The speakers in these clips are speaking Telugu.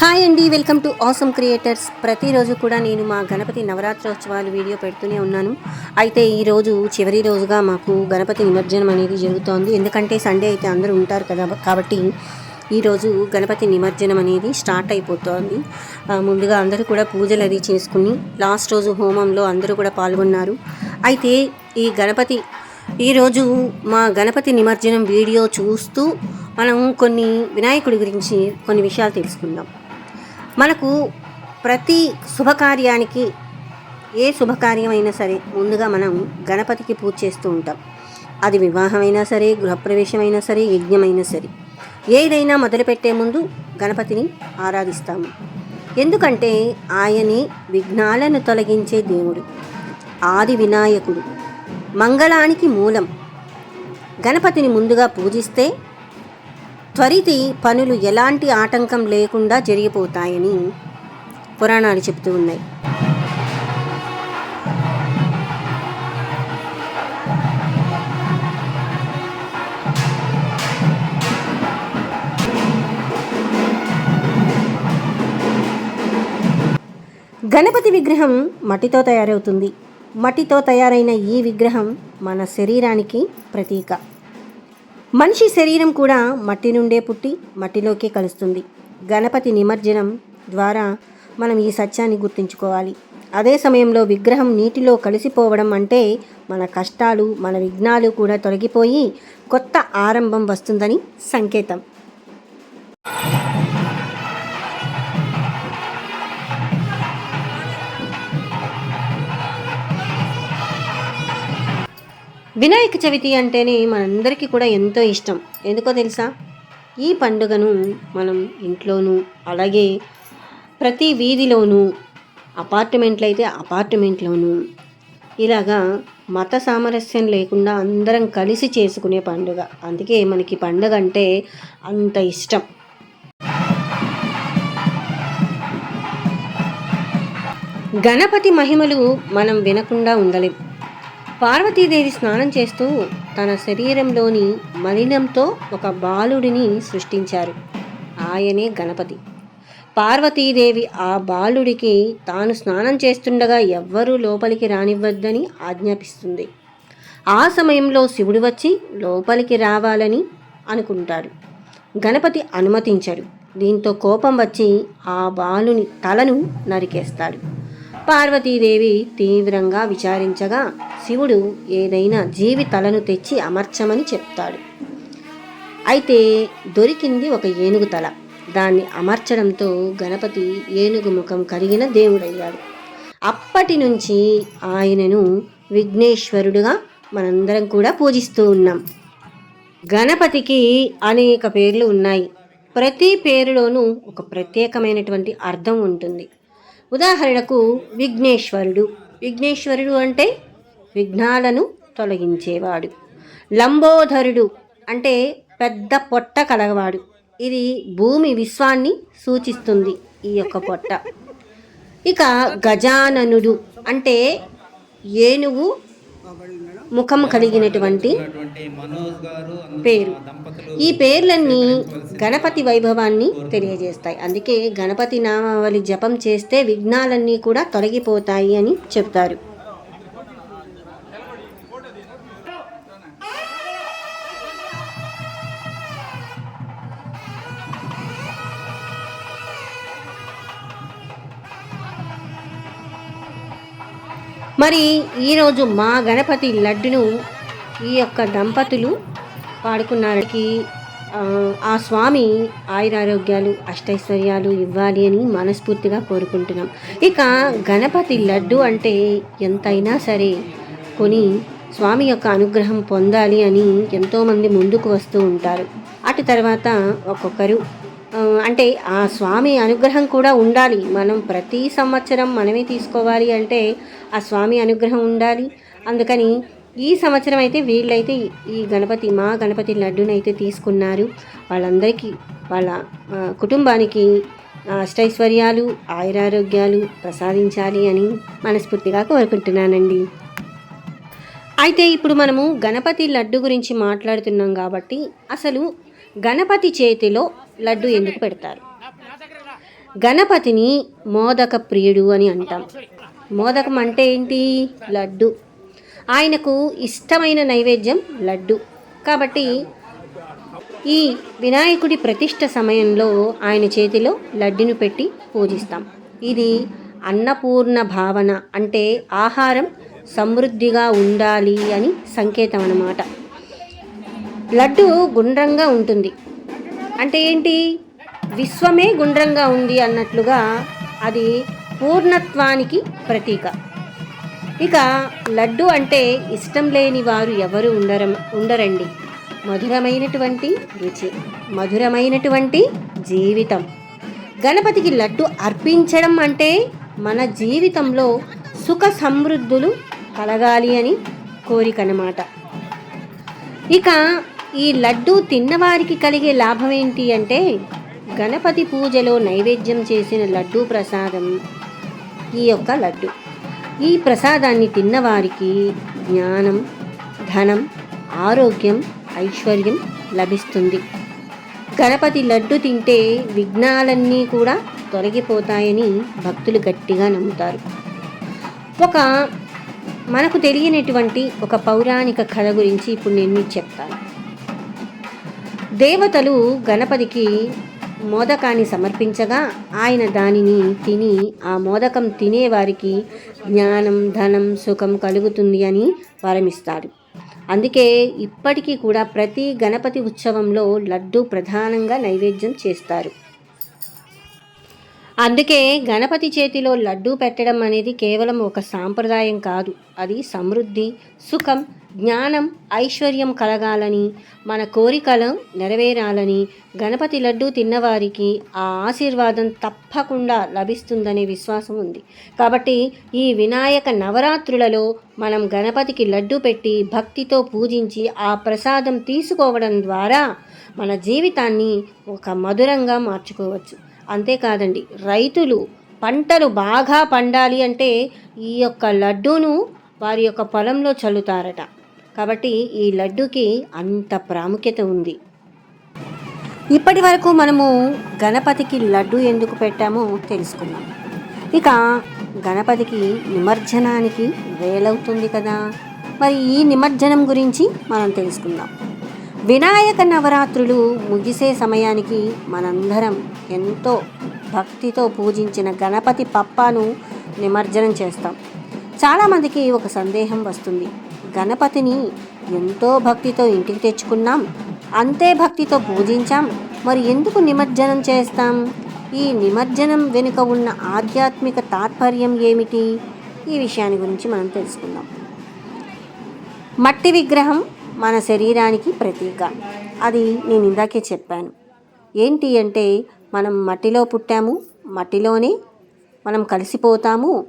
హాయ్ అండి వెల్కమ్ టు ఆసమ్ క్రియేటర్స్ ప్రతిరోజు కూడా నేను మా గణపతి నవరాత్రోత్సవాలు వీడియో పెడుతూనే ఉన్నాను. అయితే ఈరోజు చివరి రోజుగా మాకు గణపతి నిమజ్జనం అనేది జరుగుతోంది. ఎందుకంటే సండే అయితే అందరూ ఉంటారు కదా కాబట్టి ఈరోజు గణపతి నిమజ్జనం అనేది స్టార్ట్ అయిపోతోంది. ముందుగా అందరూ కూడా పూజలు అది చేసుకుని లాస్ట్ రోజు హోమంలో అందరూ కూడా పాల్గొన్నారు. అయితే ఈ గణపతి ఈరోజు మా గణపతి నిమజ్జనం వీడియో చూస్తూ మనం కొన్ని వినాయకుడి గురించి కొన్ని విషయాలు తెలుసుకుందాం. మనకు ప్రతి శుభకార్యానికి ఏ శుభకార్యమైనా సరే ముందుగా మనం గణపతికి పూజ చేస్తూ ఉంటాం. అది వివాహమైనా సరే గృహప్రవేశమైనా సరే యజ్ఞమైనా సరే. ఏదైనా మొదలుపెట్టే ముందు గణపతిని ఆరాధిస్తాము. ఎందుకంటే ఆయనే విఘ్నాలను తొలగించే దేవుడు ఆది వినాయకుడు. మంగళానికి మూలం. గణపతిని ముందుగా పూజిస్తే త్వరితి పనులు ఎలాంటి ఆటంకం లేకుండా జరిగిపోతాయని పురాణాలు చెబుతూ ఉన్నాయి. గణపతి విగ్రహం మట్టితో తయారవుతుంది. మట్టితో తయారైన ఈ విగ్రహం మన శరీరానికి ప్రతీక. మనిషి శరీరం కూడా మట్టి నుండే పుట్టి మట్టిలోకే కలుస్తుంది. గణపతి నిమజ్జనం ద్వారా మనం ఈ సత్యాన్ని గుర్తుంచుకోవాలి. అదే సమయంలో విగ్రహం నీటిలో కలిసిపోవడం అంటే మన కష్టాలు మన విఘ్నాలు కూడా తొలగిపోయి కొత్త ఆరంభం వస్తుందని సంకేతం. వినాయక చవితి అంటేనే మనందరికీ కూడా ఎంతో ఇష్టం. ఎందుకో తెలుసా? ఈ పండుగను మనం ఇంట్లోనూ అలాగే ప్రతి వీధిలోనూ అపార్ట్మెంట్లు అయితే అపార్ట్మెంట్లోనూ ఇలాగా మత సామరస్యం లేకుండా అందరం కలిసి చేసుకునే పండుగ. అందుకే మనకి పండుగ అంటే అంత ఇష్టం. గణపతి మహిమలు మనం వినకుండా ఉండలేం. పార్వతీదేవి స్నానం చేస్తూ తన శరీరంలోని మలినంతో ఒక బాలుడిని సృష్టించారు. ఆయనే గణపతి. పార్వతీదేవి ఆ బాలుడికి తాను స్నానం చేస్తుండగా ఎవ్వరూ లోపలికి రానివ్వద్దని ఆజ్ఞాపిస్తుంది. ఆ సమయంలో శివుడు వచ్చి లోపలికి రావాలని అనుకుంటాడు. గణపతి అనుమతించడు. దీంతో కోపం వచ్చి ఆ బాలుని తలను నరికేస్తాడు. పార్వతీదేవి తీవ్రంగా విచారించగా శివుడు ఏదైనా జీవి తలను తెచ్చి అమర్చమని చెప్తాడు. అయితే దొరికింది ఒక ఏనుగు తల. దాన్ని అమర్చడంతో గణపతి ఏనుగు ముఖం కరిగిన దేవుడయ్యాడు. అప్పటి నుంచి ఆయనను విఘ్నేశ్వరుడుగా మనందరం కూడా పూజిస్తూ ఉన్నాం. గణపతికి అనేక పేర్లు ఉన్నాయి. ప్రతి పేరులోనూ ఒక ప్రత్యేకమైనటువంటి అర్థం ఉంటుంది. ఉదాహరణకు విఘ్నేశ్వరుడు. విఘ్నేశ్వరుడు అంటే విఘ్నాలను తొలగించేవాడు. లంబోధరుడు అంటే పెద్ద పొట్ట కలగవాడు. ఇది భూమి విశ్వాన్ని సూచిస్తుంది ఈ యొక్క పొట్ట. ఇక గజాననుడు అంటే ఏనుగు ముఖం కలిగినటువంటి పేరు. ఈ పేర్లన్నీ గణపతి వైభవాన్ని తెలియజేస్తాయి. అందుకే గణపతి నామావళి జపం చేస్తే విఘ్నాలన్నీ కూడా తొలగిపోతాయి అని చెప్తారు. మరి ఈరోజు మా గణపతి లడ్డును ఈ యొక్క దంపతులు వాడుకున్నారకి ఆ, స్వామి ఆయురారోగ్యాలు అష్టైశ్వర్యాలు ఇవ్వాలి అని మనస్ఫూర్తిగా కోరుకుంటున్నాం. ఇక గణపతి లడ్డు అంటే ఎంతైనా సరే కొని స్వామి యొక్క అనుగ్రహం పొందాలి అని ఎంతోమంది ముందుకు వస్తూ ఉంటారు. అటు తర్వాత ఒక్కొక్కరు అంటే ఆ స్వామి అనుగ్రహం కూడా ఉండాలి. మనం ప్రతి సంవత్సరం మనమే తీసుకోవాలి అంటే ఆ స్వామి అనుగ్రహం ఉండాలి. అందుకని ఈ సంవత్సరం అయితే వీళ్ళైతే ఈ గణపతి మా గణపతి లడ్డునైతే తీసుకున్నారు. వాళ్ళందరికీ వాళ్ళ కుటుంబానికి అష్టైశ్వర్యాలు ఆయురారోగ్యాలు ప్రసాదించాలి అని మనస్ఫూర్తిగా కోరుకుంటున్నానండి. అయితే ఇప్పుడు మనము గణపతి లడ్డు గురించి మాట్లాడుతున్నాం కాబట్టి అసలు గణపతి చేతిలో లడ్డు ఎందుకు పెడతారు? గణపతిని మోదక ప్రియుడు అని అంటాం. మోదకం అంటే ఏంటి? లడ్డు. ఆయనకు ఇష్టమైన నైవేద్యం లడ్డు. కాబట్టి ఈ వినాయకుడి ప్రతిష్ట సమయంలో ఆయన చేతిలో లడ్డును పెట్టి పూజిస్తాం. ఇది అన్నపూర్ణ భావన అంటే ఆహారం సమృద్ధిగా ఉండాలి అని సంకేతం అన్నమాట. లడ్డు గుండ్రంగా ఉంటుంది. అంటే ఏంటి? విశ్వమే గుండ్రంగా ఉంది అన్నట్లుగా అది పూర్ణత్వానికి ప్రతీక. ఇక లడ్డు అంటే ఇష్టం లేని వారు ఎవరు ఉండర ఉండరండి. మధురమైనటువంటి రుచి మధురమైనటువంటి జీవితం. గణపతికి లడ్డు అర్పించడం అంటే మన జీవితంలో సుఖ సమృద్ధులు కలగాలి అని కోరికనమాట. ఇక ఈ లడ్డు తిన్నవారికి కలిగే లాభం ఏంటి అంటే గణపతి పూజలో నైవేద్యం చేసిన లడ్డు ప్రసాదం ఈ యొక్క లడ్డు. ఈ ప్రసాదాన్ని తిన్నవారికి జ్ఞానం ధనం ఆరోగ్యం ఐశ్వర్యం లభిస్తుంది. గణపతి లడ్డు తింటే విఘ్నాలన్నీ కూడా తొలగిపోతాయని భక్తులు గట్టిగా నమ్ముతారు. ఒక మనకు తెలియనటువంటి ఒక పౌరాణిక కథ గురించి ఇప్పుడు నేను మీకు చెప్తాను. దేవతలు గణపతికి మోదకాన్ని సమర్పించగా ఆయన దానిని తిని ఆ మోదకం తినేవారికి జ్ఞానం ధనం సుఖం కలుగుతుంది అని వరమిస్తారు అందుకే ఇప్పటికీ కూడా ప్రతి గణపతి ఉత్సవంలో లడ్డు ప్రధానంగా నైవేద్యం చేస్తారు. అందుకే గణపతి చేతిలో లడ్డూ పెట్టడం అనేది కేవలం ఒక సాంప్రదాయం కాదు. అది సమృద్ధి సుఖం జ్ఞానం ఐశ్వర్యం కలగాలని మన కోరికలు నెరవేరాలని గణపతి లడ్డూ తిన్నవారికి ఆ ఆశీర్వాదం తప్పకుండా లభిస్తుందనే విశ్వాసం ఉంది. కాబట్టి ఈ వినాయక నవరాత్రులలో మనం గణపతికి లడ్డు పెట్టి భక్తితో పూజించి ఆ ప్రసాదం తీసుకోవడం ద్వారా మన జీవితాన్ని ఒక మధురంగా మార్చుకోవచ్చు. అంతేకాదండి రైతులు పంటలు బాగా పండాలి అంటే ఈ యొక్క లడ్డూను వారి యొక్క పొలంలో చల్లుతారట. కాబట్టి ఈ లడ్డూకి అంత ప్రాముఖ్యత ఉంది. ఇప్పటి వరకు మనము గణపతికి లడ్డు ఎందుకు పెట్టామో తెలుసుకున్నాం ఇక గణపతికి నిమజ్జనానికి వేలవుతుంది కదా. మరి ఈ నిమజ్జనం గురించి మనం తెలుసుకుందాం. వినాయక నవరాత్రులు ముగిసే సమయానికి మనందరం ఎంతో భక్తితో పూజించిన గణపతి పప్పాను నిమజ్జనం చేస్తాం. చాలామందికి ఒక సందేహం వస్తుంది. గణపతిని ఎంతో భక్తితో ఇంటికి తెచ్చుకున్నాం. అంతే భక్తితో పూజించాం. మరి ఎందుకు నిమజ్జనం చేస్తాం? ఈ నిమజ్జనం వెనుక ఉన్న ఆధ్యాత్మిక తాత్పర్యం ఏమిటి? ఈ విషయాన్ని గురించి మనం తెలుసుకుందాం. మట్టి విగ్రహం మన శరీరానికి ప్రతీక. అది నేను ఇందాకే చెప్పాను. ఏంటి అంటే మనం మట్టిలో పుట్టాము మట్టిలోనే మనం కలిసిపోతాము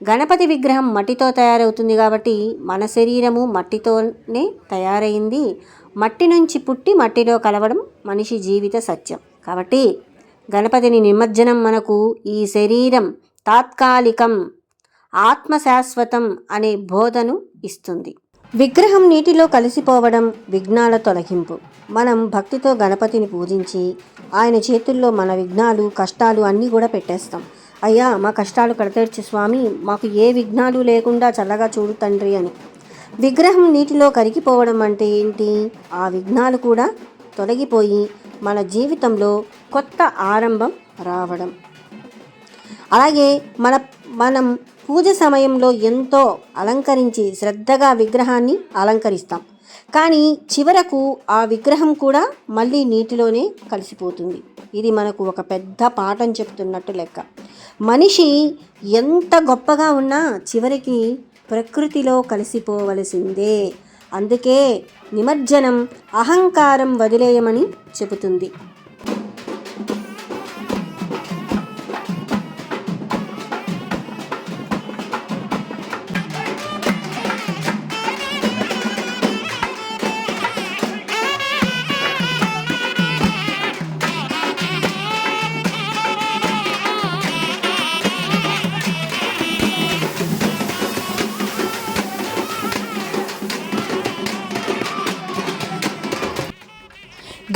గణపతి విగ్రహం మట్టితో తయారవుతుంది కాబట్టి మన శరీరము మట్టితోనే తయారైంది. మట్టి నుంచి పుట్టి మట్టిలో కలవడం మనిషి జీవిత సత్యం. కాబట్టి గణపతిని నిమజ్జనం మనకు ఈ శరీరం తాత్కాలికం ఆత్మ శాశ్వతం అనే బోధను ఇస్తుంది. విగ్రహం నీటిలో కలిసిపోవడం విఘ్నాల తొలగింపు. మనం భక్తితో గణపతిని పూజించి ఆయన చేతుల్లో మన విఘ్నాలు కష్టాలు అన్నీ కూడా పెట్టేస్తాం. అయ్యా మా కష్టాలు కడతీర్చు స్వామి మాకు ఏ విఘ్నాలు లేకుండా చల్లగా చూడు తండ్రి అని. విగ్రహం నీటిలో కరిగిపోవడం అంటే ఏంటి? ఆ విఘ్నాలు కూడా తొలగిపోయి మన జీవితంలో కొత్త ఆరంభం రావడం. అలాగే మన మనం పూజ సమయంలో ఎంతో అలంకరించి శ్రద్ధగా విగ్రహాన్ని అలంకరిస్తాం. కానీ చివరకు ఆ విగ్రహం కూడా మళ్ళీ నీటిలోనే కలిసిపోతుంది. ఇది మనకు ఒక పెద్ద పాఠం చెప్తున్నట్టు లెక్క. మనిషి ఎంత గొప్పగా ఉన్నా చివరికి ప్రకృతిలో కలిసిపోవలసిందే. అందుకే నిమజ్జనం అహంకారం వదిలేయమని చెబుతుంది.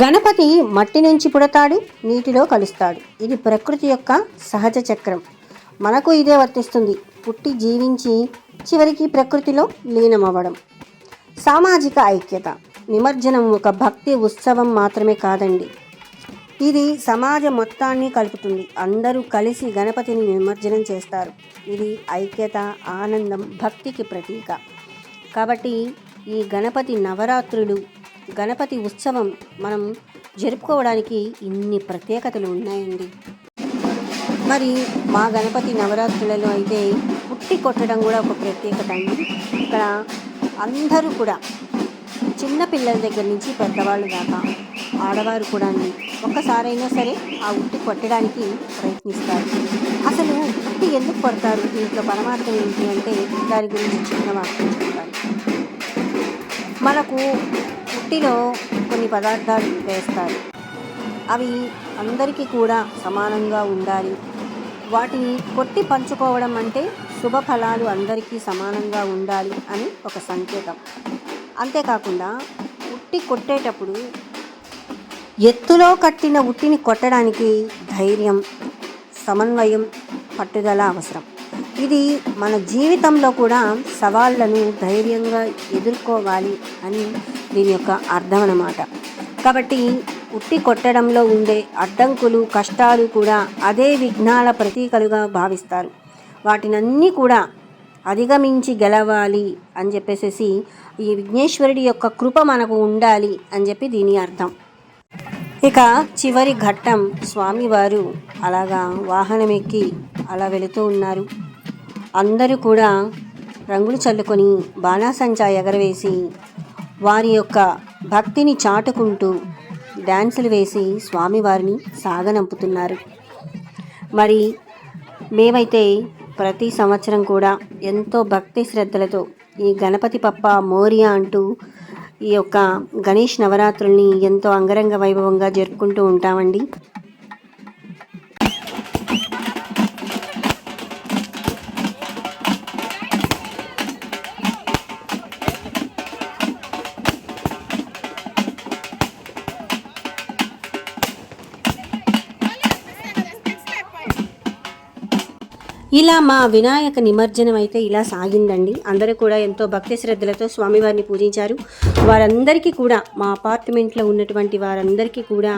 గణపతి మట్టి నుంచి పుడతాడు నీటిలో కలుస్తాడు. ఇది ప్రకృతి యొక్క సహజ చక్రం. మనకు ఇదే వర్తిస్తుంది. పుట్టి జీవించి చివరికి ప్రకృతిలో లీనమవ్వడం. సామాజిక ఐక్యత. నిమజ్జనం ఒక భక్తి ఉత్సవం మాత్రమే కాదండి. ఇది సమాజం మొత్తాన్ని కలుపుతుంది. అందరూ కలిసి గణపతిని నిమజ్జనం చేస్తారు. ఇది ఐక్యత ఆనందం భక్తికి ప్రతీక. కాబట్టి ఈ గణపతి నవరాత్రులు గణపతి ఉత్సవం మనం జరుపుకోవడానికి ఇన్ని ప్రత్యేకతలు ఉన్నాయండి. మరి మా గణపతి నవరాత్రులలో అయితే పుట్టి కొట్టడం కూడా ఒక ప్రత్యేకత అండి. ఇక్కడ అందరూ కూడా చిన్న పిల్లల దగ్గర నుంచి పెద్దవాళ్ళు దాకా ఆడవారు కూడా ఒక్కసారైనా సరే ఆ ఉట్టి కొట్టడానికి ప్రయత్నిస్తారు. అసలు ఉట్టి ఎందుకు కొడతారు? దీంట్లో పరమార్థం ఏంటి అంటే దాని గురించి చిన్న వాక్యం చెప్తారు మనకు రొట్టెలో కొన్ని పదార్థాలు వేస్తారు. అవి అందరికీ కూడా సమానంగా ఉండాలి. వాటిని కొట్టి పంచుకోవడం అంటే శుభ ఫలాలు అందరికీ సమానంగా ఉండాలి అని ఒక సంకేతం. అంతేకాకుండా ఉట్టి కొట్టేటప్పుడు ఎత్తులో కట్టిన ఉట్టిని కొట్టడానికి ధైర్యం సమన్వయం పట్టుదల అవసరం. ఇది మన జీవితంలో కూడా సవాళ్ళను ధైర్యంగా ఎదుర్కోవాలి అని దీని యొక్క అర్థం అన్నమాట. కాబట్టి ఉట్టి కొట్టడంలో ఉండే అడ్డంకులు కష్టాలు కూడా అదే విఘ్నాల ప్రతీకలుగా భావిస్తారు. వాటినన్నీ కూడా అధిగమించి గెలవాలి అని చెప్పేసి ఈ విఘ్నేశ్వరుడి యొక్క కృప మనకు ఉండాలి అని చెప్పి దీని అర్థం. ఇక చివరి ఘట్టం స్వామివారు అలాగా వాహనం ఎక్కి అలా వెళుతూ ఉన్నారు. అందరూ కూడా రంగులు చల్లుకొని బాణాసంచా ఎగరవేసి వారి యొక్క భక్తిని చాటుకుంటూ డ్యాన్సులు వేసి స్వామివారిని సాగనంపుతున్నారు. మరి మేమైతే ప్రతి సంవత్సరం కూడా ఎంతో భక్తి శ్రద్ధలతో ఈ గణపతి పప్ప మోరియా అంటూ ఈ యొక్క గణేష్ నవరాత్రుల్ని ఎంతో అంగరంగ వైభవంగా జరుపుకుంటూ ఉంటామండి. ఇలా మా వినాయక నిమజ్జనం అయితే ఇలా సాగిందండి. అందరూ కూడా ఎంతో భక్తి శ్రద్ధలతో స్వామివారిని పూజించారు. వారందరికీ కూడా మా అపార్ట్మెంట్లో ఉన్నటువంటి వారందరికీ కూడా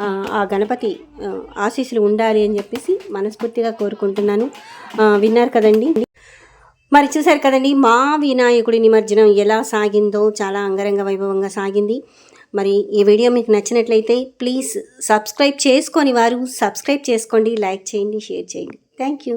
ఆ, గణపతి ఆశీస్సులు ఉండాలి అని చెప్పేసి మనస్ఫూర్తిగా కోరుకుంటున్నాను. విన్నారు కదండి. మరి చూశారు కదండి మా వినాయకుడి నిమజ్జనం ఎలా సాగిందో చాలా అంగరంగ వైభవంగా సాగింది. మరి ఈ వీడియో మీకు నచ్చినట్లయితే ప్లీజ్ సబ్స్క్రైబ్ చేసుకొని వారు సబ్స్క్రైబ్ చేసుకోండి లైక్ చేయండి షేర్ చేయండి. Thank you.